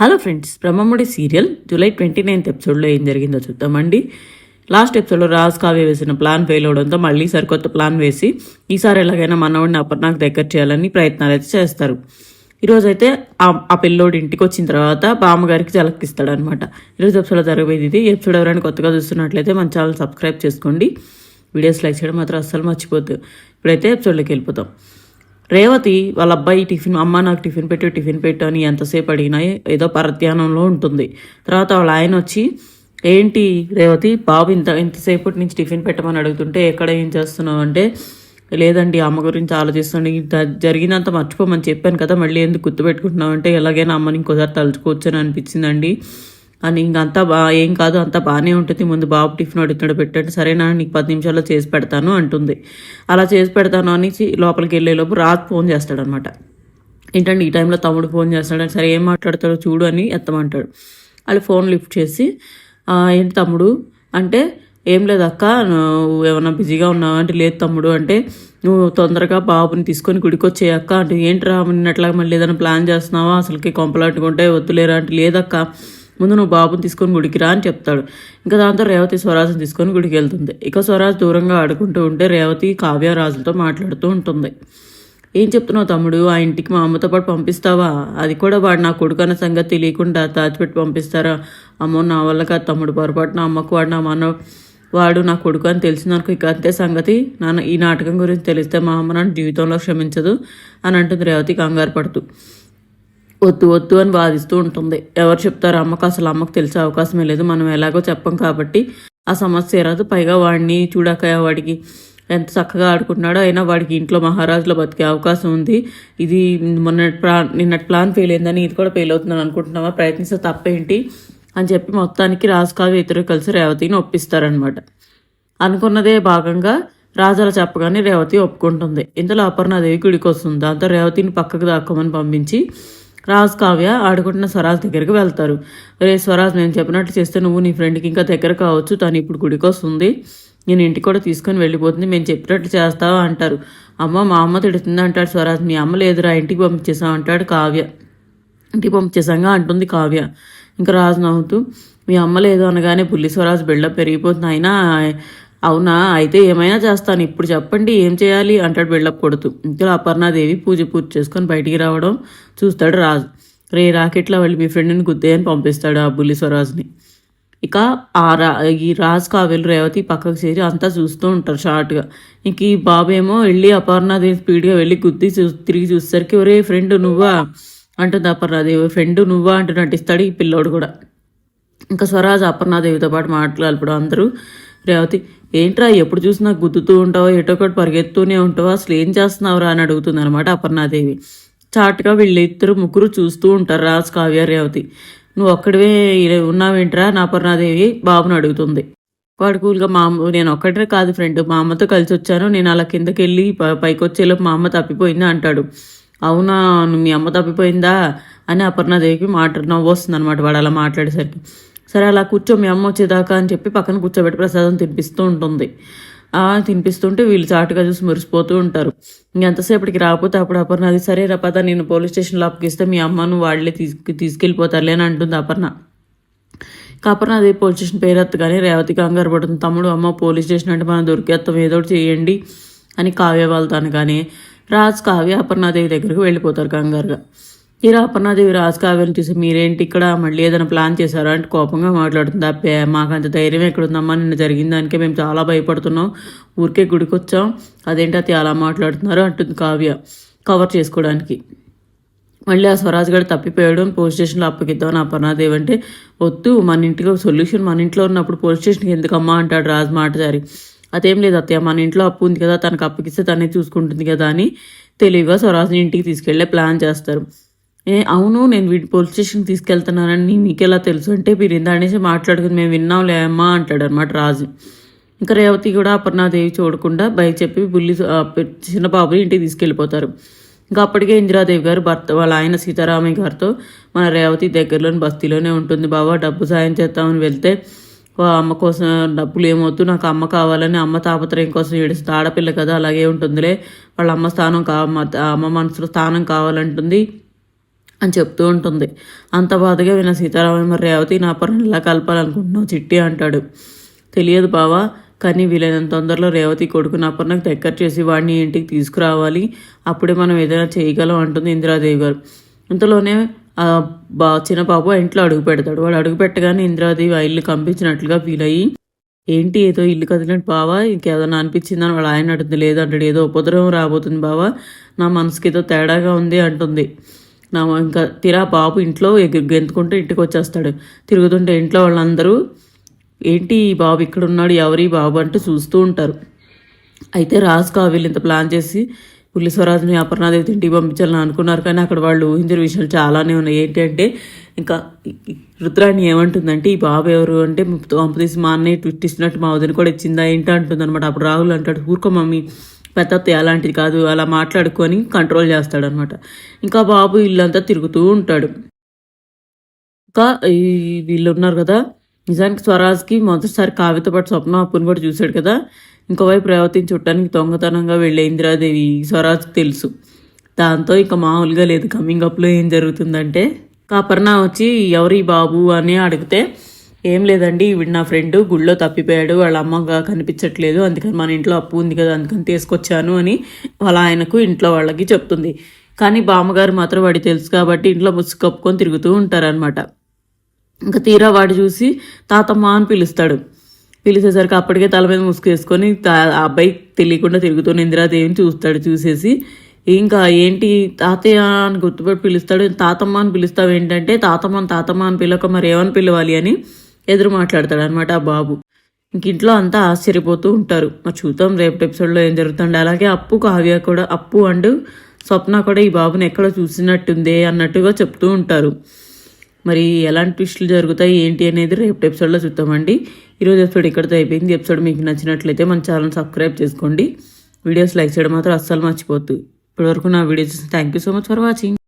Hello friends Brahmamudi serial July twenty ninth ఎపిసోడ్లో ఏం జరిగిందో చూద్దామండి. లాస్ట్ ఎపిసోడ్లో రాజ్ కావ్య వేసిన ప్లాన్ ఫెయిల్ అవడంతో మళ్ళీ సరికొత్త ప్లాన్ వేసి ఈసారి ఎలాగైనా మనవాడిని అపర్ణాకు దగ్గర చేయాలని ప్రయత్నాలు అయితే చేస్తారు. ఈరోజైతే ఆ పిల్లోడి ఇంటికి వచ్చిన తర్వాత బామ్మగారికి జలకిస్తాడు అనమాట ఈరోజు ఎపిసోడ్లో జరగబోయేది ఇది. ఎపిసోడ్ ఎవరైనా కొత్తగా చూస్తున్నట్లయితే మన ఛానల్ సబ్స్క్రైబ్ చేసుకోండి. వీడియోస్ లైక్ చేయడం మాత్రం అస్సలు మర్చిపోద్దు ఇప్పుడైతే ఎపిసోడ్లోకి వెళ్ళిపోతాం. రేవతి వాళ్ళ అబ్బాయి టిఫిన్ అమ్మ నాకు టిఫిన్ పెట్టు టిఫిన్ పెట్టు అని ఎంతసేపు అడిగినా ఏదో పరధ్యానంలో ఉంటుంది. తర్వాత వాళ్ళ ఆయన వచ్చి ఏంటి రేవతి బాబు ఇంత ఇంతసేపటి నుంచి టిఫిన్ పెట్టమని అడుగుతుంటే ఎక్కడ ఏం చేస్తున్నావు? అంటే లేదండి అమ్మ గురించి ఆలోచిస్తాను ఇంత జరిగినంత మర్చిపోమని చెప్పాను కదా మళ్ళీ ఎందుకు గుర్తుపెట్టుకుంటున్నావు? అంటే ఎలాగైనా అమ్మని ఇంకోసారి తలుచుకోవచ్చు అని అనిపించిందండి. అని ఇంకంతా బా ఏం కాదు అంతా బాగానే ఉంటుంది. ముందు బాబు టిఫిన్ అడుగుతున్నాడు పెట్టండి. సరేనా నీకు పది నిమిషాల్లో చేసి పెడతాను అంటుంది. అలా చేసి పెడతాను అని లోపలికి వెళ్ళేలోపు రాత్ ఫోన్ చేస్తాడనమాట. ఏంటంటే ఈ టైంలో తమ్ముడు ఫోన్ చేస్తాడు సరే ఏం మాట్లాడతాడో చూడు అని ఎత్తమంటాడు. వాళ్ళు ఫోన్ లిఫ్ట్ చేసి ఏంటి తమ్ముడు? అంటే ఏం లేదు అక్క నువ్వు ఏమైనా బిజీగా ఉన్నావా? అంటే లేదు తమ్ముడు అంటే నువ్వు తొందరగా బాబుని తీసుకొని గుడికి అక్క. అంటే ఏంట్రా నిన్నట్లాగా మళ్ళీ ఏదైనా ప్లాన్ చేస్తున్నావా? అసలుకి కొంపలాట్టుకుంటే వద్దులేరా? అంటే లేదక్క ముందు నువ్వు బాబుని తీసుకొని గుడికి రా అని చెప్తాడు. ఇంకా దాంతో రేవతి స్వరాజ్ని తీసుకొని గుడికి వెళ్తుంది ఇక స్వరాజ్ దూరంగా ఆడుకుంటూ ఉంటే రేవతి కావ్యరాజులతో మాట్లాడుతూ ఉంటుంది. ఏం చెప్తున్నావు తమ్ముడు? ఆ ఇంటికి మా అమ్మతో పాటు పంపిస్తావా? అది కూడా వాడు నా కొడుకు అన్న సంగతి తెలియకుండా దాచిపెట్టి పంపిస్తారా? అమ్మో నా వల్ల కాదు తమ్ముడు పొరపాటు నా అమ్మకు వాడు నా మన వాడు నా కొడుకు అని తెలిసిందనుకో ఇక అంతే సంగతి. నాన్న ఈ నాటకం గురించి తెలిస్తే మా అమ్మ నన్ను జీవితంలో క్షమించదు అని అంటుంది రేవతి కంగారు పడుతూ. వద్దు వద్దు అని వాదిస్తూ ఉంటుంది. ఎవరు చెప్తారు అమ్మకు అసలు అమ్మకు తెలిసే అవకాశమే లేదు. మనం ఎలాగో చెప్పం కాబట్టి ఆ సమస్య రాదు పైగా వాడిని చూడక వాడికి ఎంత చక్కగా ఆడుకుంటున్నాడో అయినా వాడికి ఇంట్లో మహారాజులో బతికే అవకాశం ఉంది. ఇది మొన్న ప్లాన్ నిన్నటి ప్లాన్ ఫెయిల్ అయిందని ఇది కూడా ఫెయిల్ అవుతుందని అనుకుంటున్నావా? ప్రయత్నిస్తే తప్పేంటి? అని చెప్పి మొత్తానికి రాజుకావ్య ఇద్దరు కలిసి రేవతిని ఒప్పిస్తారనమాట అనుకున్నదే భాగంగా రాజాల చెప్పగానే రేవతి ఒప్పుకుంటుంది. ఇంతలో అపర్ణాదేవి గుడికి వస్తుంది దాంతో రేవతిని పక్కకు దాక్కోమని పంపించి రాజ్ కావ్య ఆడుకుంటున్న స్వరాజ్ దగ్గరికి వెళ్తారు. రే స్వరాజ్ నేను చెప్పినట్టు చేస్తే నువ్వు నీ ఫ్రెండ్కి ఇంకా దగ్గర కావచ్చు. తను ఇప్పుడు గుడికి వస్తుంది. నేను ఇంటికి కూడా తీసుకొని వెళ్ళిపోతుంది. మేము చెప్పినట్టు చేస్తావా? అంటారు. అమ్మ మా అమ్మ తిడుతుంది అంటాడు స్వరాజ్. మీ అమ్మ లేదురా ఇంటికి పంపించేసాం అంటాడు కావ్య. ఇంటికి పంపించేసాగా అంటుంది కావ్య. ఇంకా రాజు నవ్వుతూ మీ అమ్మ లేదు అనగానే పుల్లి స్వరాజ్ బిల్డప్ పెరిగిపోతుంది. అయినా అవునా? అయితే ఏమైనా చేస్తాను. ఇప్పుడు చెప్పండి ఏం చేయాలి? అంటాడు బిల్డప్ కొడుతూ. ఇంట్లో అపర్ణాదేవి పూజ పూర్తి చేసుకొని బయటికి రావడం చూస్తాడు రాజు. రే రాకెట్లో వెళ్ళి మీ ఫ్రెండ్ని గుద్దేయని పంపిస్తాడు ఆ బుల్లి స్వరాజ్ని. ఇక ఆ రా ఈ రాజ్ కావ్యలు రేవతి పక్కకు చేరి అంతా చూస్తూ ఉంటారు షార్ట్గా. ఇంక ఈ బాబు ఏమో వెళ్ళి అపర్ణాదేవి స్పీడ్గా వెళ్ళి గుద్ది చూ తిరిగి చూసేసరికి ఒరే ఫ్రెండ్ నువ్వా? అంటుంది అపర్ణాదేవి. ఫ్రెండ్ నువ్వా? అంటూ నటిస్తాడు ఈ పిల్లోడు కూడా. ఇంకా స్వరాజ్ అపర్ణాదేవితో పాటు మాట్లాడప్పుడు అందరూ. రేవతి ఏంట్రా ఎప్పుడు చూసినా గుద్దుతూ ఉంటావో ఎటో ఒకటి పరిగెత్తూనే ఉంటావో అసలు ఏం చేస్తున్నావురా అని అడుగుతుంది అనమాట అపర్ణాదేవి. చాటుగా వీళ్ళిద్దరు ముగ్గురు చూస్తూ ఉంటారు రాజ్ కావ్య రేవతి. నువ్వు ఒక్కడివే ఉన్నావేంట్రా నా అపర్ణాదేవి బాబుని అడుగుతుంది. వాడు కూల్గా మా అమ్మ నేను ఒక్కటే కాదు ఫ్రెండ్ మా అమ్మతో కలిసి వచ్చాను నేను అలా కిందకి వెళ్ళి పైకి వచ్చేలోపు మా అమ్మ తప్పిపోయిందా అంటాడు. అవునా నువ్వు మీ అమ్మ తప్పిపోయిందా? అని అపర్ణాదేవికి మాట నవ్వు వస్తుంది అనమాట వాడు అలా మాట్లాడేసరికి. సరే అలా కూర్చో మీ అమ్మ వచ్చేదాకా అని చెప్పి పక్కన కూర్చోబెట్టి ప్రసాదం తినిపిస్తూ ఉంటుంది. తినిపిస్తుంటే వీళ్ళు చాటుగా చూసి మురిసిపోతూ ఉంటారు. ఇంకెంతసేపటికి రాకపోతే అప్పుడు అపర్ణ అది సరే రా పద నేను పోలీస్ స్టేషన్లో అప్పగిస్తే మీ అమ్మను వాళ్ళే తీసుకు తీసుకెళ్ళిపోతారులే అని అంటుంది అపర్ణ. కాపర్ణ అదే పోలీస్ స్టేషన్ పేరు కానీ రేవతి కంగారు పడుతుంది. తమ్ముడు అమ్మ పోలీస్ స్టేషన్ అంటే మనం దొరికేస్తాం ఏదో చేయండి అని కావ్య వెళ్తాను కానీ రాజ్ కావ్య అపర్ణాదేవి దగ్గరికి వెళ్ళిపోతారు కంగారుగా. తీరా అపర్ణాదేవి రాజకావ్యం చూసి మీరేంటి ఇక్కడ? మళ్ళీ ఏదైనా ప్లాన్ చేశారా? అంటే కోపంగా మాట్లాడుతుంది అబ్బే మాకు అంత ధైర్యం ఎక్కడుందమ్మా? నిన్న జరిగిన దానికే మేము చాలా భయపడుతున్నాం. ఊరికే గుడికి వచ్చాం అదేంటి అది అలా మాట్లాడుతున్నారు? అంటుంది కావ్య కవర్ చేసుకోవడానికి. మళ్ళీ ఆ స్వరాజ్ గడు తప్పిపోయాడు. పోలీస్ స్టేషన్లో అప్పగిద్దామని అపర్ణాదేవి అంటే వద్దు మన ఇంటికి సొల్యూషన్ మన ఇంట్లో ఉన్నప్పుడు పోలీస్ స్టేషన్కి ఎందుకమ్మా? అంటాడు రాజు మాటదారి అదేం లేదు అత్తయ్య మన ఇంట్లో అప్పు ఉంది కదా తనకు అప్పగిస్తే తనే చూసుకుంటుంది కదా అని తెలివిగా స్వరాజ్ని ఇంటికి తీసుకెళ్ళే ప్లాన్ చేస్తారు. ఏ అవును నేను వీడి పోలీస్ స్టేషన్కి తీసుకెళ్తున్నానని మీకెలా తెలుసు? అంటే మీరు ఇందానేసి మాట్లాడుకుని మేము విన్నాంలే అమ్మా అంటాడు అనమాట రాజు. ఇంకా రేవతి కూడా అపర్ణాదేవి చూడకుండా బయట చెప్పి బుల్లి చిన్నబాబుని ఇంటికి తీసుకెళ్ళిపోతారు. ఇంకా అప్పటికే ఇందిరాదేవి గారు భర్త వాళ్ళ ఆయన సీతారామయ్య గారితో మన రేవతి దగ్గరలోని బస్తీలోనే ఉంటుంది. బాబా డబ్బు సాయం చేస్తామని వెళ్తే అమ్మ కోసం డబ్బులు ఏమవుతూ నాకు అమ్మ కావాలని అమ్మ తాపత్రయం కోసం ఏడుస్తుంది. ఆడపిల్ల కదా అలాగే ఉంటుందిలే. వాళ్ళ అమ్మ స్థానం కా అమ్మ మనసులో స్థానం కావాలంటుంది. అని చెప్తూ ఉంటుంది. అంత బాధగా విన సీతారామయ్య మరి రేవతి నా పరుని ఇలా కలపాలనుకుంటున్నావు? చిట్టి అంటాడు. తెలియదు బావా కానీ వీలైనంత తొందరలో రేవతి కొడుకు నా పరునకు దగ్గర చేసి వాడిని ఇంటికి తీసుకురావాలి. అప్పుడే మనం ఏదైనా చేయగలం అంటుంది ఇందిరాదేవి గారు ఇంతలోనే బా చిన్న ఇంట్లో అడుగు పెడతాడు. వాడు అడుగు పెట్టగానే ఇందిరాదేవి ఆ ఇల్లు కంపించినట్లుగా ఫీల్ అయ్యి ఏంటి ఏదో ఇల్లు కదిలినట్టు బావా ఇంకేదైనా అనిపించిందని వాడు ఆయన అంటుంది లేదు అంటాడు ఏదో ఉపద్రవం రాబోతుంది బావా నా మనసుకి ఏదో తేడాగా ఉంది అంటుంది. నా ఇంకా తీరా బాబు ఇంట్లో ఎగు గెంతుకుంటూ ఇంటికి వచ్చేస్తాడు తిరుగుతుంటే ఇంట్లో వాళ్ళందరూ ఏంటి ఈ బాబు ఇక్కడ ఉన్నాడు ఎవరి బాబు? అంటూ చూస్తూ ఉంటారు. అయితే రాజు కావిల్ ఇంత ప్లాన్ చేసి పులిస్వరాజుని అపర్ణాదేవి ఇంటికి పంపించాలని అనుకున్నారు. కానీ అక్కడ వాళ్ళు ఊహించిన విషయాలు చాలానే ఉన్నాయి. ఏంటంటే ఇంకా రుద్రాణి ఏమంటుందంటే ఈ బాబు ఎవరు అంటే పంపదీసి మా అన్నయ్య ట్విస్ట్ ఇచ్చినట్టు మా వదిన కూడా ఇచ్చిందా ఏంటి? అనమాట అప్పుడు రాహుల్ అంటాడు ఊరుకో మమ్మీ. పెద్ద అలాంటిది కాదు. అలా మాట్లాడుకొని కంట్రోల్ చేస్తాడనమాట. ఇంకా బాబు ఇల్లంతా తిరుగుతూ ఉంటాడు. ఇంకా ఈ వీళ్ళు ఉన్నారు కదా. నిజానికి స్వరాజ్కి మొదటిసారి కావ్యతో పాటు స్వప్న అప్పుని కూడా చూశాడు కదా. ఇంకోవైపు రేవతిని చుట్టానికి దొంగతనంగా వెళ్ళే ఇందిరాదేవి స్వరాజ్కి తెలుసు. దాంతో ఇక మామూలుగా లేదు. కమింగ్ అప్లో ఏం జరుగుతుందంటే కాపర్నా వచ్చి ఎవరి బాబు అని అడిగితే ఏం లేదండి వీడు నా ఫ్రెండ్ గుళ్ళో తప్పిపోయాడు వాళ్ళ అమ్మగా కనిపించట్లేదు అందుకని మన ఇంట్లో అప్పు ఉంది కదా అందుకని తీసుకొచ్చాను అని వాళ్ళ ఆయనకు ఇంట్లో వాళ్ళకి చెప్తుంది. కానీ బామ్మగారు మాత్రం వాడి తెలుసు కాబట్టి ఇంట్లో ముసుగు కప్పుకొని తిరుగుతూ ఉంటారనమాట ఇంకా తీరా వాడు చూసి తాతమ్మ అని పిలుస్తాడు. పిలిచేసరికి అప్పటికే తల మీద ముసుకేసుకొని వేసుకొని ఆ అబ్బాయి తెలియకుండా తిరుగుతున్న ఇందిరాదేవిని చూస్తాడు చూసేసి. ఇంకా ఏంటి తాతయ్య అని గుర్తుపెట్టి పిలుస్తాడు. తాతమ్మ అని పిలుస్తావు ఏంటంటే తాతమ్మ తాతమ్మ అని పిలక మరి ఏమని పిలవాలి అని ఎదురు మాట్లాడతాడు అనమాట ఆ బాబు. ఇంక ఇంట్లో అంతా ఆశ్చర్యపోతూ ఉంటారు. మరి చూద్దాం రేపటి ఎపిసోడ్లో ఏం జరుగుతుంది? అలాగే అప్పు కావ్య కూడా అప్పు అండ్ స్వప్న కూడా ఈ బాబుని ఎక్కడో చూసినట్టుందే అన్నట్టుగా చెప్తూ ఉంటారు. మరి ఎలాంటి ట్విస్టులు జరుగుతాయి ఏంటి అనేది రేపు ఎపిసోడ్లో చూద్దామండి. ఈరోజు ఎపిసోడ్ ఇక్కడితో అయిపోయింది. ఎపిసోడ్ మీకు నచ్చినట్లయితే మన ఛానల్ సబ్స్క్రైబ్ చేసుకోండి. వీడియోస్ లైక్ చేయడం మాత్రం అస్సలు మర్చిపోద్దు ఇప్పటివరకు నా videos thank you so much for watching.